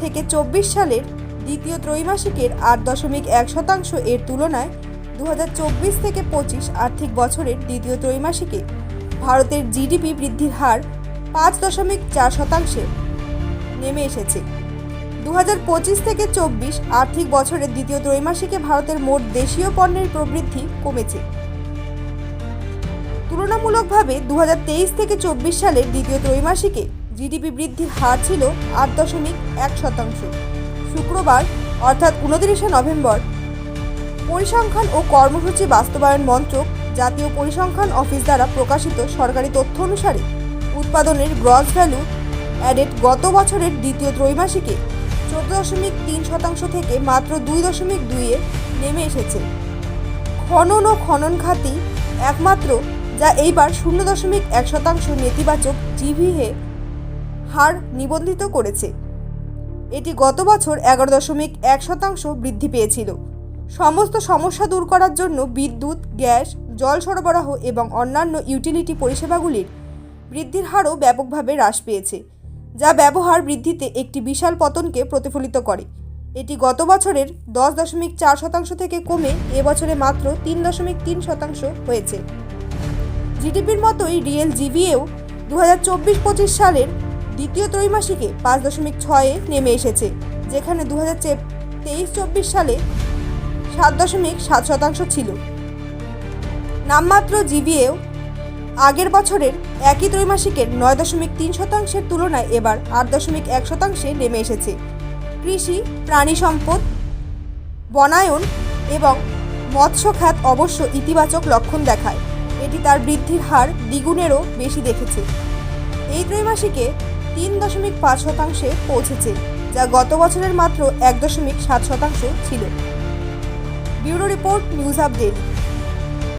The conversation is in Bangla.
থেকে চব্বিশ সালের দ্বিতীয় ত্রৈমাসিকের আট দশমিক এক শতাংশ এর তুলনায় দু হাজার চব্বিশ থেকে পঁচিশ আর্থিক বছরের দ্বিতীয় ত্রৈমাসিকে ভারতের জিডিপি বৃদ্ধির হার পাঁচ দশমিক চার শতাংশে নেমে এসেছে। দু হাজার পঁচিশ থেকে চব্বিশ আর্থিক বছরের দ্বিতীয় ত্রৈমাসিকে ভারতের মোট দেশীয় পণ্যের প্রবৃদ্ধি কমেছে। তুলনামূলকভাবে দু হাজার তেইশ থেকে চব্বিশ সালের দ্বিতীয় ত্রৈমাসিকে জিডিপি বৃদ্ধির হার ছিল আট দশমিক এক শতাংশ। শুক্রবার, অর্থাৎ উনত্রিশে নভেম্বর, পরিসংখ্যান ও কর্মসূচি বাস্তবায়ন মন্ত্রক জাতীয় পরিসংখ্যান অফিস দ্বারা প্রকাশিত সরকারি তথ্য অনুসারে উৎপাদনের গ্রস ভ্যালু অ্যাডেড গত বছরের দ্বিতীয় ত্রৈমাসিকে চোদ্দ দশমিক তিন শতাংশ থেকে মাত্র দুই দশমিক দুইয়ে নেমে এসেছে। খনন ও খনন খাতি একমাত্র যা এইবার শূন্য দশমিক এক শতাংশ নেতিবাচক জিভিএ হার নিবন্ধিত করেছে। এটি গত বছর এগারো দশমিক এক শতাংশ বৃদ্ধি পেয়েছিল। সমস্ত সমস্যা দূর করার জন্য বিদ্যুৎ, গ্যাস, জল সরবরাহ এবং অন্যান্য ইউটিলিটি পরিষেবাগুলির বৃদ্ধির হারও ব্যাপকভাবে হ্রাস পেয়েছে, যা ব্যবহার বৃদ্ধিতে একটি বিশাল পতনকে প্রতিফলিত করে। এটি গত বছরের দশ দশমিক চার শতাংশ থেকে কমে এবছরে মাত্র তিন দশমিক তিন শতাংশ হয়েছে। জিডিপির মতোই রিয়েল জিভিএও দু হাজার চব্বিশ পঁচিশ সালের দ্বিতীয় ত্রৈমাসিকে পাঁচ দশমিক ছয়ে নেমে এসেছে, যেখানে দু হাজার তেইশ চব্বিশ সালে সাত দশমিক সাত শতাংশ ছিল। নামমাত্র জিভিএও আগের বছরের একই ত্রৈমাসিকের নয় দশমিক তিন শতাংশের তুলনায় এবার আট দশমিক এক শতাংশে নেমে এসেছে। কৃষি, প্রাণী সম্পদ, বনায়ন এবং মৎস্য খাত অবশ্য ইতিবাচক লক্ষণ দেখায়। এটি তার বৃদ্ধির হার দ্বিগুণেরও বেশি দেখেছে। এই ত্রৈমাসিকে তিন দশমিক পাঁচ শতাংশে পৌঁছেছে, যা গত বছরের মাত্র এক দশমিক সাত শতাংশ ছিল। Bureau report, news update.